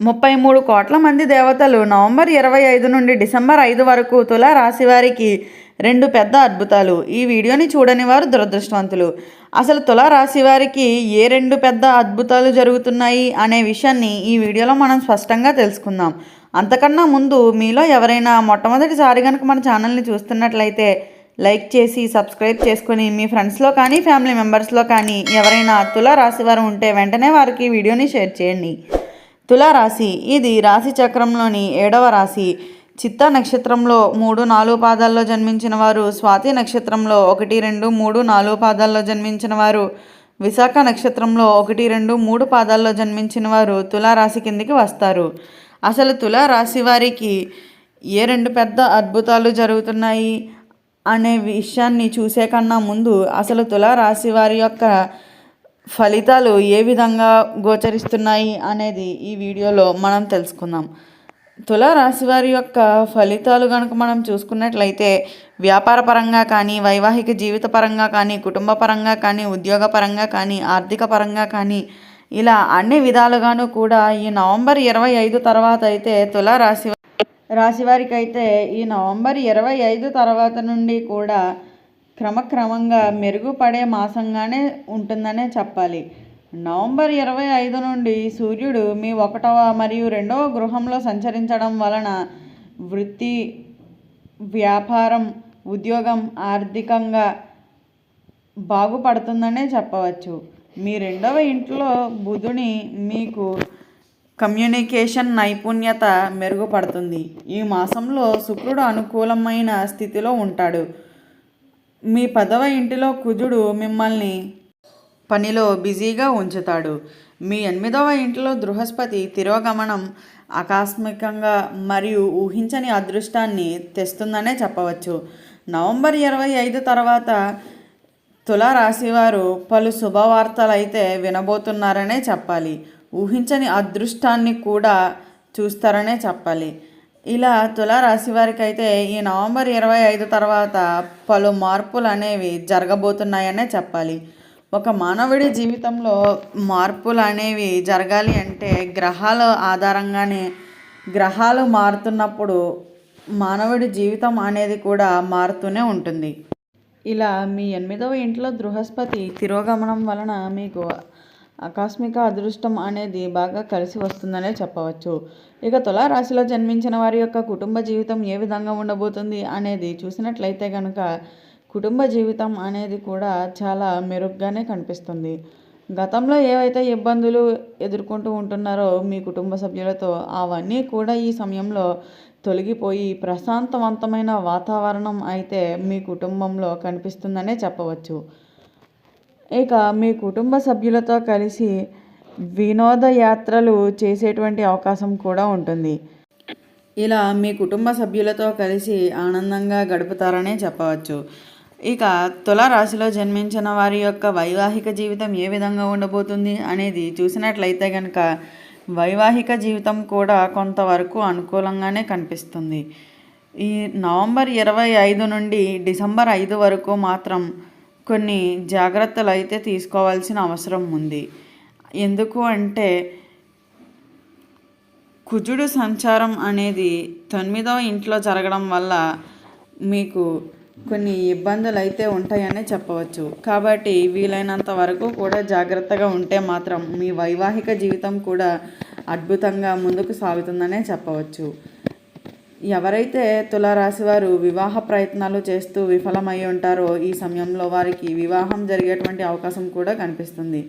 ముప్పై మూడు కోట్ల మంది దేవతలు నవంబర్ ఇరవై ఐదు నుండి డిసెంబర్ ఐదు వరకు తులా రాశి వారికి రెండు పెద్ద అద్భుతాలు. ఈ వీడియోని చూడని వారు దురదృష్టవంతులు. అసలు తులా రాశి వారికి ఏ రెండు పెద్ద అద్భుతాలు జరుగుతున్నాయి అనే విషయాన్ని ఈ వీడియోలో మనం స్పష్టంగా తెలుసుకుందాం. అంతకన్నా ముందు మీలో ఎవరైనా మొట్టమొదటిసారి కనుక మన ఛానల్ని చూస్తున్నట్లయితే లైక్ చేసి సబ్స్క్రైబ్ చేసుకొని మీ ఫ్రెండ్స్లో కానీ ఫ్యామిలీ మెంబర్స్లో కానీ ఎవరైనా తులా రాశి వారు ఉంటే వెంటనే వారికి వీడియోని షేర్ చేయండి. తులారాశి. ఇది రాశి చక్రంలోని ఏడవ రాశి. చిత్తా నక్షత్రంలో మూడు నాలుగు పాదాల్లో జన్మించిన వారు స్వాతి నక్షత్రంలో ఒకటి రెండు మూడు నాలుగు పాదాల్లో జన్మించిన వారు విశాఖ నక్షత్రంలో ఒకటి రెండు మూడు పాదాల్లో జన్మించిన వారు తులారాశి కిందికి వస్తారు. అసలు తులారాశి వారికి ఏ రెండు పెద్ద అద్భుతాలు జరుగుతున్నాయి అనే విషయాన్ని చూసే కన్నా ముందు అసలు తులారాశి వారి యొక్క ఫలితాలు ఏ విధంగా గోచరిస్తున్నాయి అనేది ఈ వీడియోలో మనం తెలుసుకుందాం. తుల రాశి వారి యొక్క ఫలితాలు కనుక మనం చూసుకున్నట్లయితే వ్యాపార పరంగా కానీ వైవాహిక జీవిత పరంగా కానీ కుటుంబ పరంగా కానీ ఉద్యోగ పరంగా కానీ ఆర్థిక పరంగా కానీ ఇలా అన్ని విధాలుగాను కూడా ఈ నవంబర్ ఇరవై ఐదు తర్వాత అయితే తుల రాశి రాశి అయితే ఈ నవంబర్ ఇరవై ఐదు తర్వాత నుండి కూడా క్రమక్రమంగా మెరుగుపడే మాసంగానే ఉంటుందనే చెప్పాలి. నవంబర్ ఇరవై ఐదు నుండి సూర్యుడు మీ ఒకటవ మరియు రెండవ గృహంలో సంచరించడం వలన వృత్తి వ్యాపారం ఉద్యోగం ఆర్థికంగా బాగుపడుతుందనే చెప్పవచ్చు. మీ రెండవ ఇంట్లో బుధుని మీకు కమ్యూనికేషన్ నైపుణ్యత మెరుగుపడుతుంది. ఈ మాసంలో శుక్రుడు అనుకూలమైన స్థితిలో ఉంటాడు. మీ పదవ ఇంటిలో కుజుడు మిమ్మల్ని పనిలో బిజీగా ఉంచుతాడు. మీ ఎనిమిదవ ఇంటిలో బృహస్పతి తిరోగమనం ఆకస్మికంగా మరియు ఊహించని అదృష్టాన్ని తెస్తుందనే చెప్పవచ్చు. నవంబర్ ఇరవై ఐదు తర్వాత తులారాశివారు పలు శుభవార్తలైతే వినబోతున్నారనే చెప్పాలి. ఊహించని అదృష్టాన్ని కూడా చూస్తారనే చెప్పాలి. ఇలా తులారాశి వారికి అయితే ఈ నవంబర్ ఇరవై ఐదు తర్వాత పలు మార్పులు అనేవి జరగబోతున్నాయనే చెప్పాలి. ఒక మానవుడి జీవితంలో మార్పులు అనేవి జరగాలి అంటే గ్రహాల ఆధారంగానే గ్రహాలు మారుతున్నప్పుడు మానవుడి జీవితం అనేది కూడా మారుతూనే ఉంటుంది. ఇలా మీ ఎనిమిదవ ఇంట్లో బృహస్పతి తిరోగమనం వలన మీకు ఆకస్మిక అదృష్టం అనేది బాగా కలిసి వస్తుందనే చెప్పవచ్చు. ఇక తులారాశిలో జన్మించిన వారి యొక్క కుటుంబ జీవితం ఏ విధంగా ఉండబోతుంది అనేది చూసినట్లయితే కనుక కుటుంబ జీవితం అనేది కూడా చాలా మెరుగ్గానే కనిపిస్తుంది. గతంలో ఏవైతే ఇబ్బందులు ఎదుర్కొంటూ ఉంటున్నారో మీ కుటుంబ సభ్యులతో అవన్నీ కూడా ఈ సమయంలో తొలగిపోయి ప్రశాంతవంతమైన వాతావరణం అయితే మీ కుటుంబంలో కనిపిస్తుందనే చెప్పవచ్చు. ఇక మీ కుటుంబ సభ్యులతో కలిసి వినోదయాత్రలు చేసేటువంటి అవకాశం కూడా ఉంటుంది. ఇలా మీ కుటుంబ సభ్యులతో కలిసి ఆనందంగా గడుపుతారనే చెప్పవచ్చు. ఇక తుల రాశిలో జన్మించిన వారి యొక్క వైవాహిక జీవితం ఏ విధంగా ఉండబోతుంది అనేది చూసినట్లయితే కనుక వైవాహిక జీవితం కూడా కొంతవరకు అనుకూలంగానే కనిపిస్తుంది. ఈ నవంబర్ ఇరవై ఐదు నుండి డిసెంబర్ ఐదు వరకు మాత్రం కొన్ని జాగ్రత్తలు అయితే తీసుకోవాల్సిన అవసరం ఉంది. ఎందుకు అంటే కుజుడు సంచారం అనేది తొమ్మిదవ ఇంట్లో జరగడం వల్ల మీకు కొన్ని ఇబ్బందులు అయితే ఉంటాయనే చెప్పవచ్చు. కాబట్టి వీలైనంత వరకు కూడా జాగ్రత్తగా ఉంటే మాత్రం మీ వైవాహిక జీవితం కూడా అద్భుతంగా ముందుకు సాగుతుందనే చెప్పవచ్చు. ఎవరైతే తులారాశి వారు వివాహ ప్రయత్నాలు చేస్తూ విఫలమై ఉంటారో ఈ సమయంలో వారికి వివాహం జరిగేటువంటి అవకాశం కూడా కనిపిస్తుంది.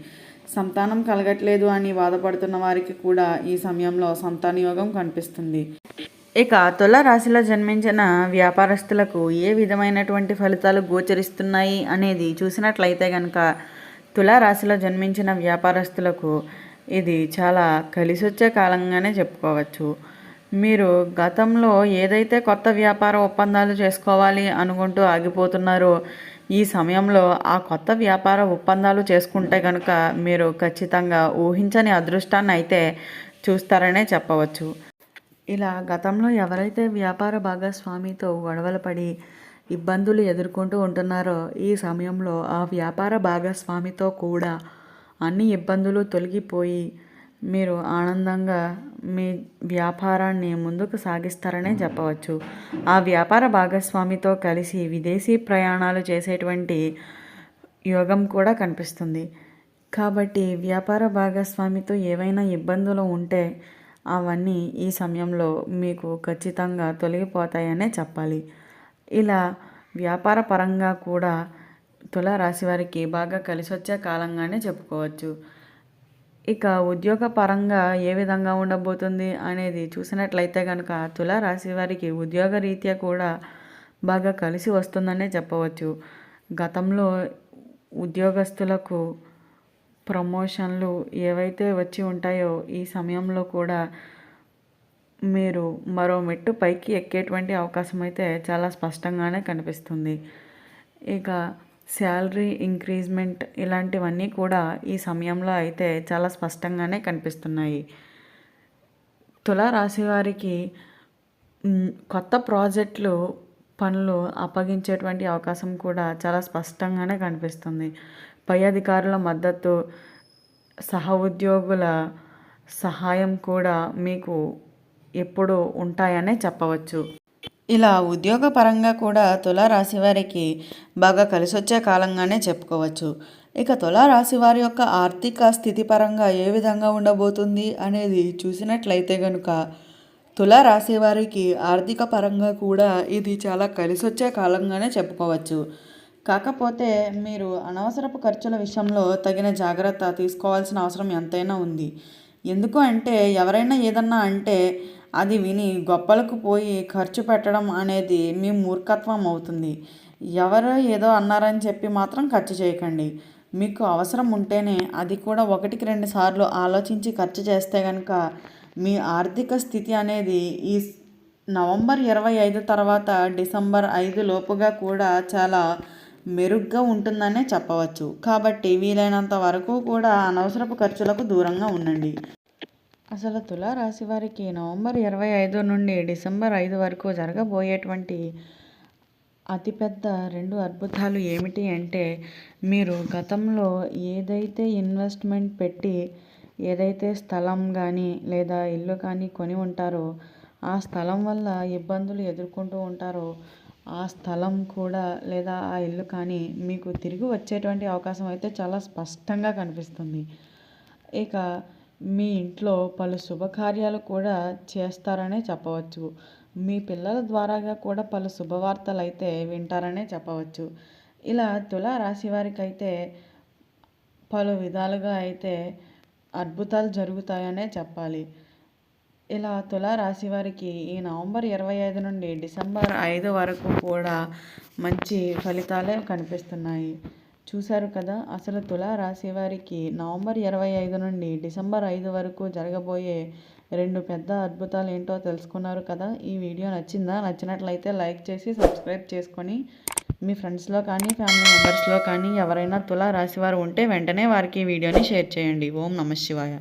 సంతానం కలగట్లేదు అని బాధపడుతున్న వారికి కూడా ఈ సమయంలో సంతాన యోగం కనిపిస్తుంది. ఇక తుల రాశిలో జన్మించిన వ్యాపారస్తులకు ఏ విధమైనటువంటి ఫలితాలు గోచరిస్తున్నాయి అనేది చూసినట్లయితే కనుక తుల రాశిలో జన్మించిన వ్యాపారస్తులకు ఇది చాలా కలిసొచ్చే కాలంగానే చెప్పుకోవచ్చు. మీరు గతంలో ఏదైతే కొత్త వ్యాపార ఒప్పందాలు చేసుకోవాలి అనుకుంటూ ఆగిపోతున్నారో ఈ సమయంలో ఆ కొత్త వ్యాపార ఒప్పందాలు చేసుకుంటే కనుక మీరు ఖచ్చితంగా ఊహించని అదృష్టాన్ని అయితే చూస్తారనే చెప్పవచ్చు. ఇలా గతంలో ఎవరైతే వ్యాపార భాగస్వామితో గొడవలు పడి ఇబ్బందులు ఎదుర్కొంటూ ఉంటున్నారో ఈ సమయంలో ఆ వ్యాపార భాగస్వామితో కూడా అన్ని ఇబ్బందులు తొలగిపోయి మీరు ఆనందంగా మీ వ్యాపారాన్ని ముందుకు సాగిస్తారనే చెప్పవచ్చు. ఆ వ్యాపార భాగస్వామితో కలిసి విదేశీ ప్రయాణాలు చేసేటువంటి యోగం కూడా కనిపిస్తుంది. కాబట్టి వ్యాపార భాగస్వామితో ఏవైనా ఇబ్బందులు ఉంటే అవన్నీ ఈ సమయంలో మీకు ఖచ్చితంగా తొలగిపోతాయనే చెప్పాలి. ఇలా వ్యాపార పరంగా కూడా తుల రాశి వారికి బాగా కలిసి వచ్చే కాలంగానే చెప్పుకోవచ్చు. ఇక ఉద్యోగ పరంగా ఏ విధంగా ఉండబోతుంది అనేది చూసినట్లయితే కనుక తుల రాశి వారికి ఉద్యోగ రీత్యా కూడా బాగా కలిసి వస్తుందనే చెప్పవచ్చు. గతంలో ఉద్యోగస్తులకు ప్రమోషన్లు ఏవైతే వచ్చి ఉంటాయో ఈ సమయంలో కూడా మీరు మరో మెట్టు పైకి ఎక్కేటువంటి అవకాశం అయితే చాలా స్పష్టంగానే కనిపిస్తుంది. ఇక శాలరీ ఇంక్రీజ్మెంట్ ఇలాంటివన్నీ కూడా ఈ సమయంలో అయితే చాలా స్పష్టంగానే కనిపిస్తున్నాయి. తులా రాశి వారికి కొత్త ప్రాజెక్టులు పనులు అప్పగించేటువంటి అవకాశం కూడా చాలా స్పష్టంగానే కనిపిస్తుంది. పై అధికారుల మద్దతు సహ ఉద్యోగుల సహాయం కూడా మీకు ఎప్పుడు ఉంటాయనే చెప్పవచ్చు. ఇలా ఉద్యోగపరంగా కూడా తులా రాశివారికి బాగా కలిసొచ్చే కాలంగానే చెప్పుకోవచ్చు. ఇక తులా రాశి వారి యొక్క ఆర్థిక స్థితి పరంగా ఏ విధంగా ఉండబోతుంది అనేది చూసినట్లయితే కనుక తులా రాశివారికి ఆర్థిక పరంగా కూడా ఇది చాలా కలిసి వచ్చే కాలంగానే చెప్పుకోవచ్చు. కాకపోతే మీరు అనవసరపు ఖర్చుల విషయంలో తగిన జాగ్రత్త తీసుకోవాల్సిన అవసరం ఎంతైనా ఉంది. ఎందుకు అంటే ఎవరైనా ఏదన్నా అంటే అది విని గొప్పలకు పోయి ఖర్చు పెట్టడం అనేది మీ మూర్ఖత్వం అవుతుంది. ఎవరో ఏదో అన్నారని చెప్పి మాత్రం ఖర్చు చేయకండి. మీకు అవసరం ఉంటేనే అది కూడా ఒకటికి రెండు సార్లు ఆలోచించి ఖర్చు చేస్తే కనుక మీ ఆర్థిక స్థితి అనేది ఈ నవంబర్ ఇరవై ఐదు తర్వాత డిసెంబర్ ఐదు లోపుగా కూడా చాలా మెరుగ్గా ఉంటుందనే చెప్పవచ్చు. కాబట్టి వీలైనంత వరకు కూడా అనవసరపు ఖర్చులకు దూరంగా ఉండండి. అసలు తులారాశి వారికి నవంబర్ ఇరవై ఐదు నుండి డిసెంబర్ ఐదు వరకు జరగబోయేటువంటి అతిపెద్ద రెండు అద్భుతాలు ఏమిటి అంటే మీరు గతంలో ఏదైతే ఇన్వెస్ట్మెంట్ పెట్టి ఏదైతే స్థలం కానీ లేదా ఇల్లు కానీ కొని ఉంటారో ఆ స్థలం వల్ల ఇబ్బందులు ఎదుర్కొంటూ ఉంటారో ఆ స్థలం కూడా లేదా ఆ ఇల్లు కానీ మీకు తిరిగి వచ్చేటువంటి అవకాశం అయితే చాలా స్పష్టంగా కనిపిస్తుంది. ఇక మీ ఇంట్లో పలు శుభకార్యాలు కూడా చేస్తారనే చెప్పవచ్చు. మీ పిల్లల ద్వారాగా కూడా పలు శుభవార్తలు అయితే వింటారనే చెప్పవచ్చు. ఇలా తుల రాశి వారికి అయితే పలు విధాలుగా అయితే అద్భుతాలు జరుగుతాయనే చెప్పాలి. ఇలా తుల రాశి వారికి ఈ నవంబర్ ఇరవై ఐదు నుండి డిసెంబర్ ఐదు వరకు కూడా మంచి ఫలితాలే కనిపిస్తున్నాయి. చూశారు కదా అసలు తులారాశి వారికి నవంబర్ ఇరవై ఐదు నుండి డిసెంబర్ ఐదు వరకు జరగబోయే రెండు పెద్ద అద్భుతాలు ఏంటో తెలుసుకున్నారు కదా. ఈ వీడియో నచ్చిందా? నచ్చినట్లయితే లైక్ చేసి సబ్స్క్రైబ్ చేసుకొని మీ ఫ్రెండ్స్లో కానీ ఫ్యామిలీ మెంబర్స్లో కానీ ఎవరైనా తుల రాశివారు ఉంటే వెంటనే వారికి ఈ వీడియోని షేర్ చేయండి. ఓం నమ శివాయ.